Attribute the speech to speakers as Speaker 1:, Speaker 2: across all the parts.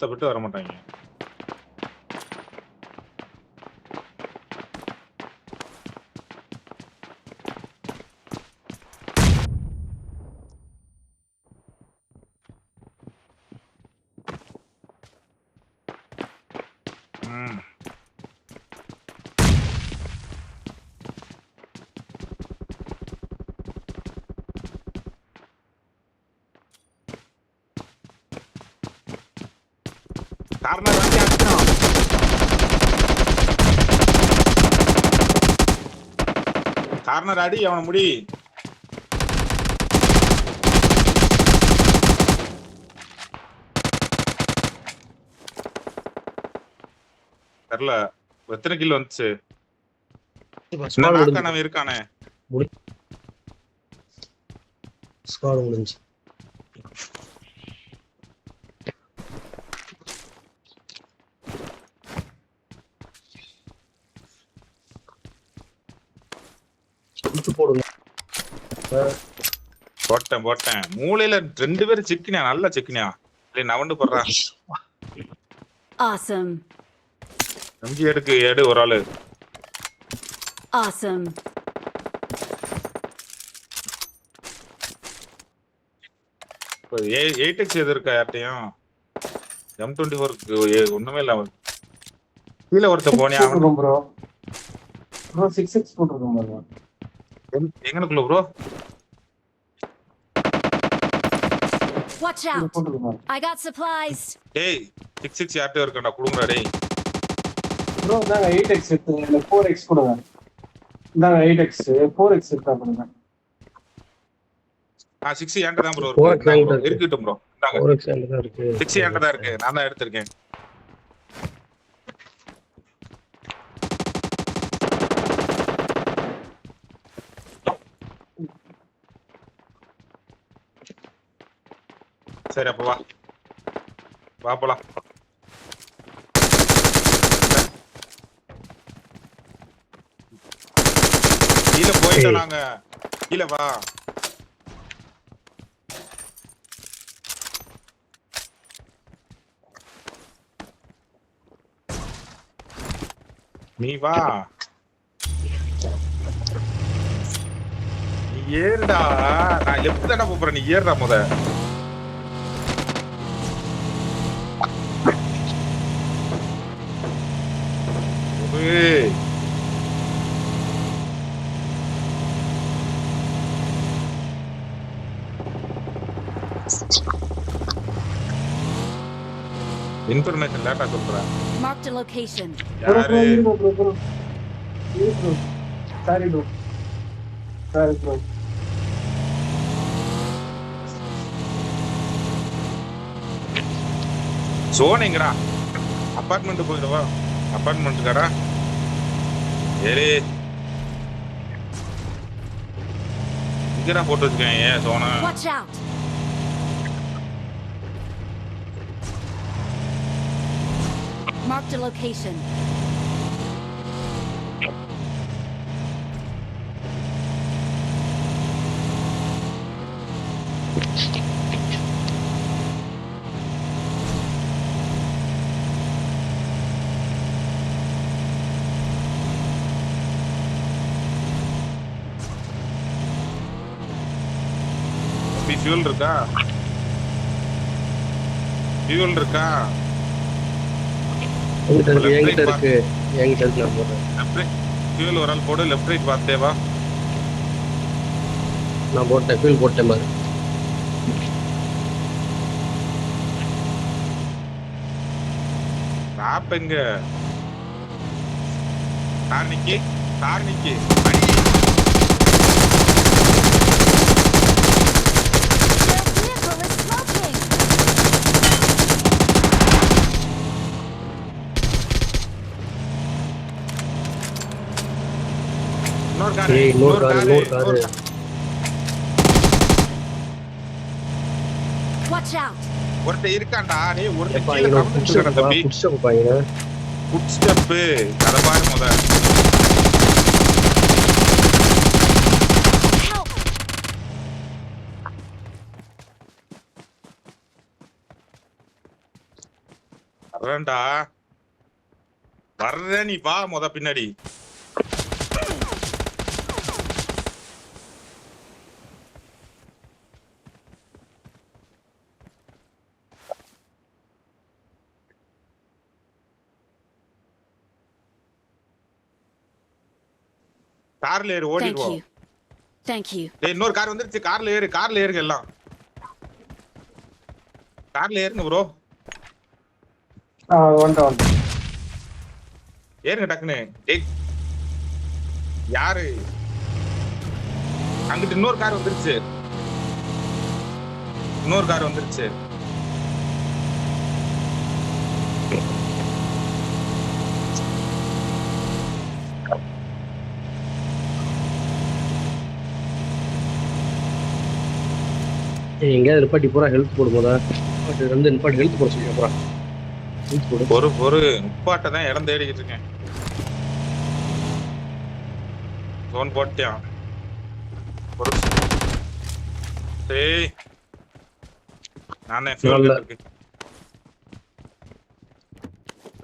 Speaker 1: கஷ்டப்பட்டு வர மாட்டாங்க கார்னர் வந்து அடிக்கணும் கார்னர் அடி அவன முடி தெரியல எத்தனை கில் வந்துச்சு? இருக்கானே.
Speaker 2: முடிஞ்சு.
Speaker 1: போட்டேன் போட்டேன். மூளையில ரெண்டு பேரும் சிக்கினியா? நல்லா சிக்கினியா? இல்லை நவண்டு போடுறான்.
Speaker 3: Awesome.
Speaker 1: நம்பி எடுக்கு எடு ஒரு ஆளு.
Speaker 3: Awesome.
Speaker 1: எயிட் எக்ஸ் எது இருக்கா யார்ட்டையும் எம் டுவெண்ட்டி ஃபோருக்கு ஒண்ணுமே இல்ல அவன் கீழே ஒருத்த போனியா? அவன்
Speaker 4: ப்ரோ ப்ரோ சிக்ஸ் சிக்ஸ் போட்டிருக்கோம்
Speaker 1: எங்கனக்குள்ள bro
Speaker 3: Watch out. I got supplies.
Speaker 1: டேய் சிக்ஸ் சிக்ஸ் யார்ட்டையும் இருக்கா கொடுங்கடா டேய்.
Speaker 4: ப்ரோ இந்தாங்க எயிட் எக்ஸ் எடுத்துங்க ஃபோர் எக்ஸ் கொடுங்க இந்தாங்க எயிட் எக்ஸ் ஃபோர் எக்ஸ் எடுத்தா கொடுங்க.
Speaker 1: ஆ சிக்ஸ் என்கிட்ட தான் ப்ரோ இருக்கு. இருக்கட்டும் ப்ரோ இந்தாங்க.
Speaker 2: ஒரு எக்ஸாண்ட் தான் இருக்கு.
Speaker 1: சிக்ஸ் என்கிட்ட தான் இருக்கு. நான் தான் எடுத்திருக்கேன். சரி அப்ப வா. வா போலாம். கீழே போயிட்டோம். நாங்க. கீழே வா. நீ வா. நீ ஏறுடா. நான் லெஃப்ட் தானே போறேன்? நீ ஏறுடா முத. ஏய். இன்ஃபர்மேஷன் லேட்டா சொல்றேன்.
Speaker 3: Location.
Speaker 4: ப்ரோ ப்ரோ
Speaker 1: யாரு?
Speaker 4: ப்ரோ ப்ரோ இரு bro sorry bro sorry bro
Speaker 1: சோனிங்கடா apartment போயிடுவா அப்பார்ட்மெண்ட்டுக்காடா ஏறி இங்கடா போட்டு வச்சுக்கேன் ஏன் சோனா
Speaker 3: Watch out. Marked a location.
Speaker 1: அப்படி ஃபியூல் இருக்கா? ஃபியூல் இருக்கா?
Speaker 2: என்கிட்ட இருக்கு என்கிட்ட இருக்கு. என்கிட்ட இருக்கு நான் போடுறேன்.
Speaker 1: லெஃப்ட் ஃபியூல் ஒரு ஆள் போடு லெஃப்ட் ரைட் பார்த்தே வா.
Speaker 2: நான் போட்டேன் ஃபீல் போட்டேன் பாரு.
Speaker 1: ராப் எங்க? கார் நிக்கி.
Speaker 2: ஏய் இன்னொரு கார் இன்னொரு காரு
Speaker 3: Watch out.
Speaker 1: ஒருத்த இருக்கான்டா. நீ ஒருத்த கீழே
Speaker 2: இங்க
Speaker 1: கவுந்து
Speaker 2: புடிச்சு
Speaker 1: இருக்கடா தம்பி. ஃபுட் ஸ்டெப் அத பாரு முத.
Speaker 3: Help.
Speaker 1: வர்றேன்டா. வர்ற நீ வா முத பின்னாடி. கார்ல ஏறு ஓடிடுவோம்.
Speaker 3: Thank you.
Speaker 1: டேய் இன்னொரு கார் வந்துருச்சு. கார்ல ஏறு கார்ல ஏறுங்க எல்லாம். கார்ல ஏறுங்க ப்ரோ
Speaker 4: ஆ வந்துட்டேன் வந்துட்டேன்
Speaker 1: ஏறுங்க டக்குன்னு. டேய் யாரு? அங்கிட்டு இன்னொரு கார் வந்துருச்சு. இன்னொரு கார் வந்துருச்சு.
Speaker 2: எங்கேயாவது நிப்பாட்டி போறா ஹெல்த் போடு போதா நிப்பாட்டி வந்து நிப்பாட்டி ஹெல்த் போட சொல்லி போறா. ஹெல்த் போடு
Speaker 1: ஒரு ஒரு உப்பாட்ட தான் இடம் தேடிக்கிட்டு இருக்கேன். ஃபோன் போட்டியான் ஒரு நானே ஃபியூல்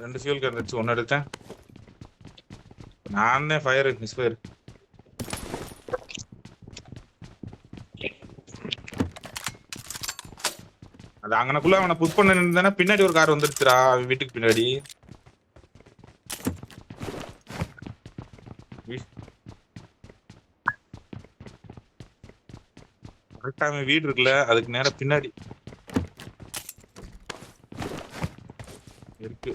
Speaker 1: ரெண்டு ஃபியூல் கேன் இருந்துச்சு ஒன்னு எடுத்தேன். நானே ஃபயர் மிஸ் ஃபயர் அது அங்கனக்குள்ள அவனை புஷ் பண்ண நின்றுதானே பின்னாடி ஒரு கார் வந்துடுச்சுடா அவன் வீட்டுக்கு பின்னாடி. கரெக்டா அவன் வீடு இருக்குல்ல அதுக்கு நேரம் பின்னாடி. இருக்கு.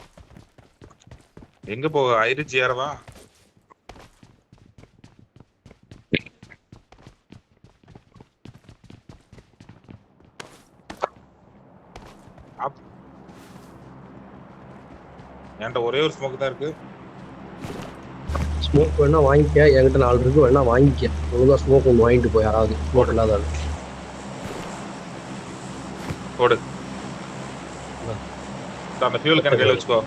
Speaker 1: எங்க போக ஐரிச்சு ஏறவா என்கிட்ட ஒரே ஒரு ஸ்மோக் தான் இருக்கு
Speaker 2: ஸ்மோக் வேணா வாங்கிக்க என்கிட்ட நாலு இருக்கு வேணா வாங்கிக்க ஒழுங்கா ஸ்மோக் ஒன்று வாங்கிட்டு போய் யாராவது ஸ்மோக் இல்லாத.
Speaker 1: போடு அந்த ஃபியூல் கணக்கு கையில வச்சுக்கோ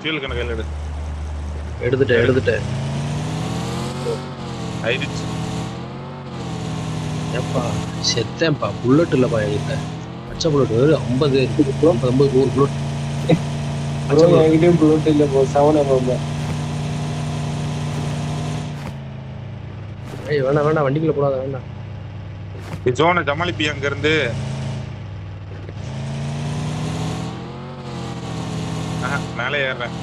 Speaker 1: ஃபியூல் கணக்கு கையில எடு
Speaker 2: எடுத்துட்டேன் எடுத்துட்டேன்
Speaker 1: ஐரிச்சு
Speaker 2: ஏப்பா செத்தேன்ப்பா புல்லட் இல்லப்பா என்கிட்ட பச்சை புல்லட் ஐம்பது ஐம்பது நூறு புல்லட்
Speaker 4: ப்ரோ என்கிட்டயும் புல்லட் இல்ல ப்ரோ செவன் எம்எம்
Speaker 2: ஏய் வேணாம் வேணாம் வண்டிக்குள்ள போடாத வேண்டாம்
Speaker 1: ஜோனை ஜமாலிப்பி அங்க இருந்து ஆஹா, மேலே ஏறுறேன்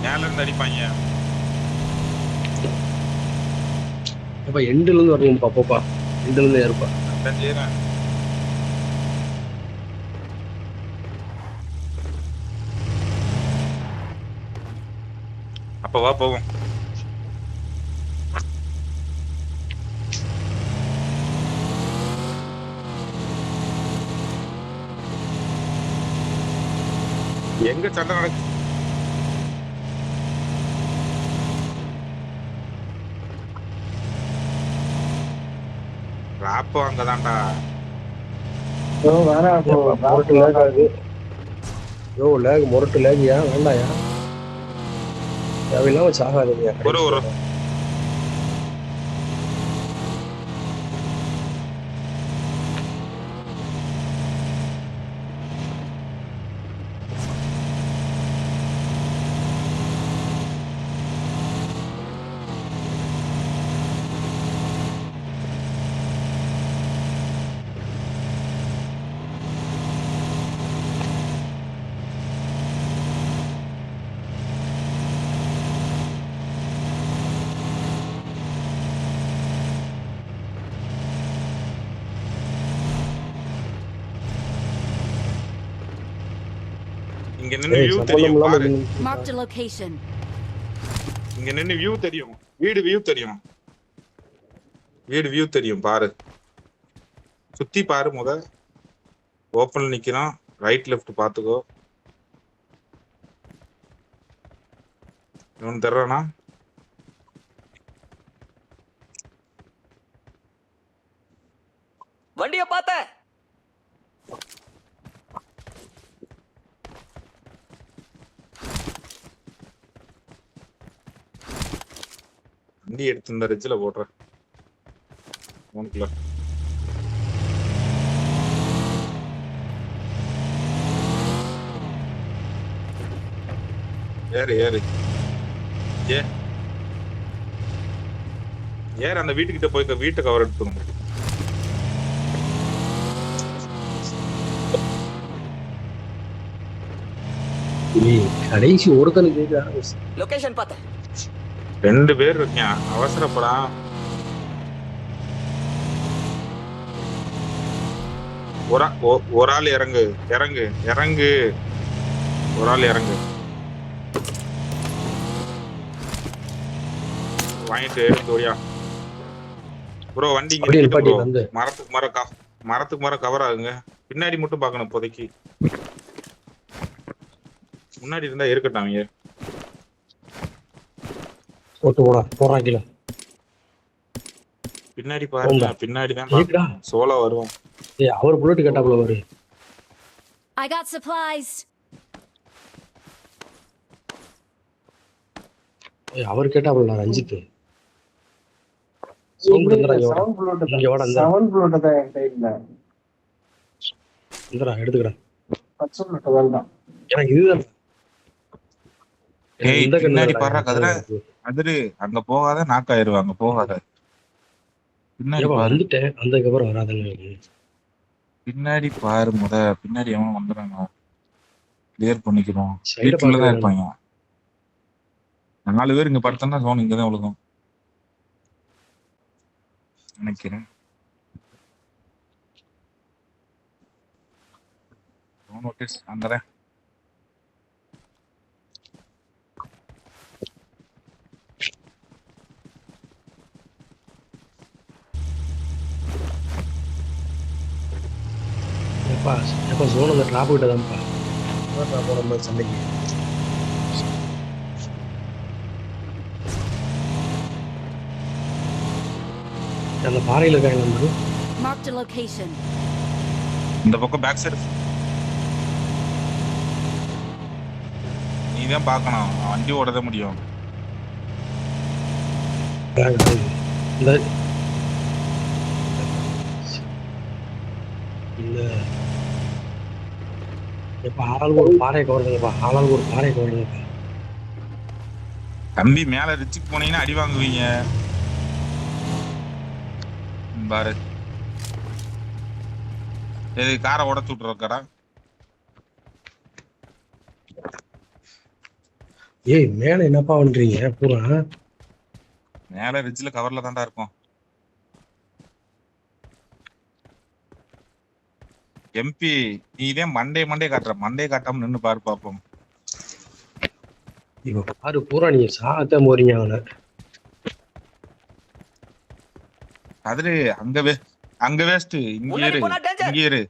Speaker 1: மேல இருந்து அடிப்பாங்க
Speaker 2: ஏப்பா எண்டுல இருந்து வரணும்ப்பா போப்பா எண்டுல இருந்து ஏறுப்பா
Speaker 1: அதான் செய்யறேன் வா போவோம் எங்க சண்டை நடக்கு? ராப்போ அங்கதான்டா.
Speaker 4: வேணாம்
Speaker 2: லேக் ஆகுது. யோ லேக் முரட்டு லேக்யா வேண்டாயா தேவையில்லாம சாகாதுங்க.
Speaker 1: ஒரு ஒரு இங்க நின்னு வியூ தெரியும் பாரு.
Speaker 3: Marked a location.
Speaker 1: இங்க நின்னு வியூ தெரியும். வீடு வியூ தெரியும். வீடு வியூ தெரியும் பாரு. சுத்தி பாரு முத. ஓப்பன்ல நிக்கிறான் ரைட் லெஃப்ட் பாத்துக்கோ. இவன் தர்றானா?
Speaker 5: வண்டிய பார்த்த
Speaker 1: வண்டி எடுத்து இந்த ரிட்ஜில் போடுறேன் உனக்குள்ள. ஏறு ஏறு. ஏ. ஏறு அந்த வீட்டுக்கிட்ட போய் வீட்டு கவர் எடுத்துக்கணும்
Speaker 2: கடைசி ஒருத்தனுக்கு
Speaker 5: லொகேஷன் பார்த்தேன்.
Speaker 1: ரெண்டு பேர் இருக்கேன். அவசரப்படா. ஒரு ஒரு ஆள் இறங்கு. இறங்கு. இறங்கு. ஒரு ஆள் இறங்கு. வாங்கிட்டு எடுத்து ப்ரோ வண்டி மரத்துக்கு மரம் மரத்துக்கு மரம் கவர் ஆகுங்க. பின்னாடி மட்டும் பார்க்கணும் இப்போதைக்கு. முன்னாடி இருந்தா இருக்கட்டும் அவங்க
Speaker 2: போட்டு போடா போறான் கீழே.
Speaker 1: பின்னாடி பாருங்க. பின்னாடி தான் சோலா வருவோம்
Speaker 2: ஏய் அவர் புல்லட் கேட்டாப்புல வரு
Speaker 3: I got supplies.
Speaker 2: ஏய் அவர் ரஞ்சித்
Speaker 4: பச்சை புல்லோட் வேண்டாம்.
Speaker 2: எனக்கு இதுதான்.
Speaker 1: அதிரு அங்க போகாத நாக் ஆயிருவாங்க போகாத. பின்னாடி
Speaker 2: வந்துட்டேன். வந்ததுக்கப்புறம் வராதுங்க
Speaker 1: பின்னாடி பாரு முத. பின்னாடி எவன் வந்துடுறாங்க கிளியர் பண்ணிக்கிறோம்.
Speaker 2: சைட
Speaker 1: வீட்டுலதான் இருப்பாங்க. நாலு பேர் இங்க படுத்தோம்னா சோன் இங்கதான் விழுகும். நினைக்கிறேன். நோட்டீஸ் அங்கதான்
Speaker 2: எப்பா எப்பா ஜோன் அந்த டிராப் கிட்ட தான்ப்பா போன சண்டைக்கு அந்த பாறையில் இருக்காங்க நம்ம
Speaker 3: Marked a location.
Speaker 1: இந்த பக்கம் பேக் சைடு நீ தான் பார்க்கணும். வண்டி ஓடத முடியும்.
Speaker 2: இந்த எப்ப ஆளாளுக்கு ஒரு ஆளாளுக்கு பாறையை கவருங்கப்பா
Speaker 1: தம்பி மேல ரிச்சுக்கு போனீங்கன்னா அடி வாங்குவீங்க. பாரு. இது காரை உடச்சு விட்டுருக்கடா
Speaker 2: ஏய் மேல என்னப்பா பண்றீங்க? பூரா?
Speaker 1: மேல ரிட்ஜ்ல கவர்ல தான்டா இருக்கும். எம்பி நீ இதே மண்டே மண்டே காட்டுற மண்டே காட்டாம நின்னு பாரு பாப்போம்.
Speaker 2: இப்ப பாரு பூரா நீங்க சாகத்தான் போறீங்க அவனை
Speaker 1: அதுல அங்க வே அங்க வேஸ்ட் இங்க இரு. இங்க இரு.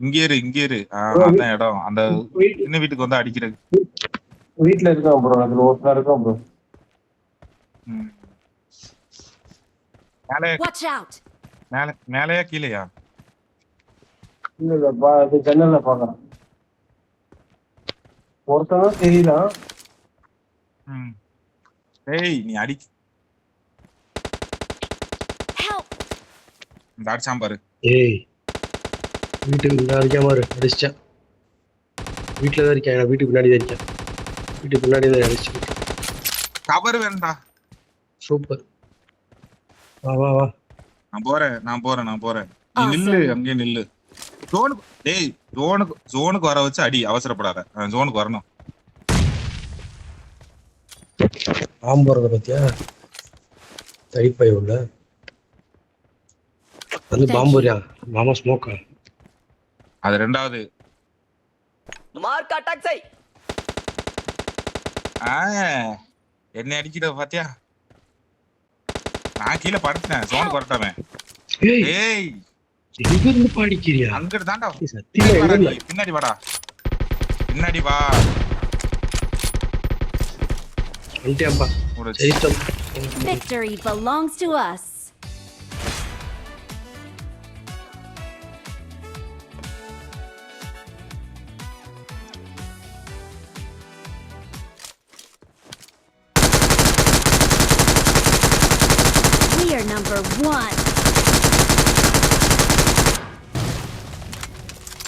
Speaker 1: இங்க இரு இங்க இரு. அதான் இடம். அந்த சின்ன வீட்டுக்கு வந்து அடிக்கிறது.
Speaker 4: வீட்டுல இருக்கான் ப்ரோ அதுல ஒருத்தர் இருக்கான் ப்ரோ.
Speaker 1: மேலே. மேல மேலையா கீழையா?
Speaker 4: இல்ல இல்ல பா இது ஜன்னல்ல பாக்கலாம் ஒருத்தன் தான் தெரியல.
Speaker 1: ம். டேய் நீ அடி. இந்த அடிச்சான் பாரு.
Speaker 2: ஏய் வீட்டுக்கு இந்த அடிக்காம பாரு அடிச்சிட்டேன். வீட்டுல தான் இருக்கேன் நான் வீட்டுக்கு பின்னாடி தான் இருக்கேன். வீட்டுக்கு பின்னாடி தான் அடிச்சு
Speaker 1: கவர் வேண்டா
Speaker 2: சூப்பர். வா வா வா.
Speaker 1: நான் போறேன் நான் போறேன் நான் போறேன். நீ. நில்லு அங்கேயே நில்லு. ஜோனுக்கு டேய் ஜோனுக்கு ஜோனுக்கு வர வச்சு அடி அவசரப்படாத. ஜோனுக்கு வரணும்.
Speaker 2: பாம்பு போறத பத்தியா? தடிப்பை உள்ள வந்து பாம்பு வரியா? மாமா ஸ்மோக்கா
Speaker 1: அது ரெண்டாவது.
Speaker 5: மார்க் அட்டாக் செய்.
Speaker 1: ஆ, என்னை அடிக்கிற பாத்தியா? நான் கீழே படுத்துட்டேன். ஜோனுக்கு வரட்டாமே.
Speaker 2: ஏய்.
Speaker 1: ஏய்.
Speaker 2: எங்க இருந்து பாடிக்கிறியா
Speaker 1: அங்கிட்டு தாண்டா பின்னாடி வாடா. பின்னாடி வா.
Speaker 2: வந்துட்டியாப்பா.
Speaker 1: ஒரு
Speaker 2: ஜெயிச்சோம்
Speaker 3: Victory belongs to us.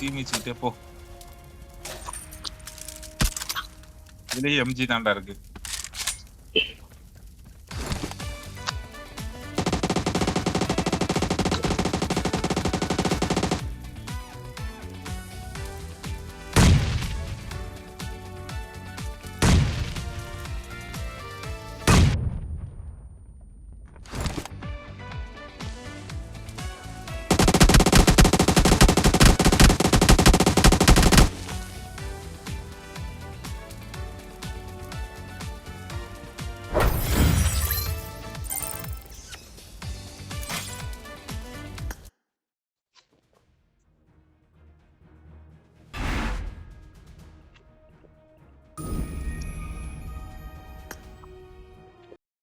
Speaker 1: தீமிச்சுக்கிட்டே போ இதுலயும் எம்ஜி தாண்டா இருக்கு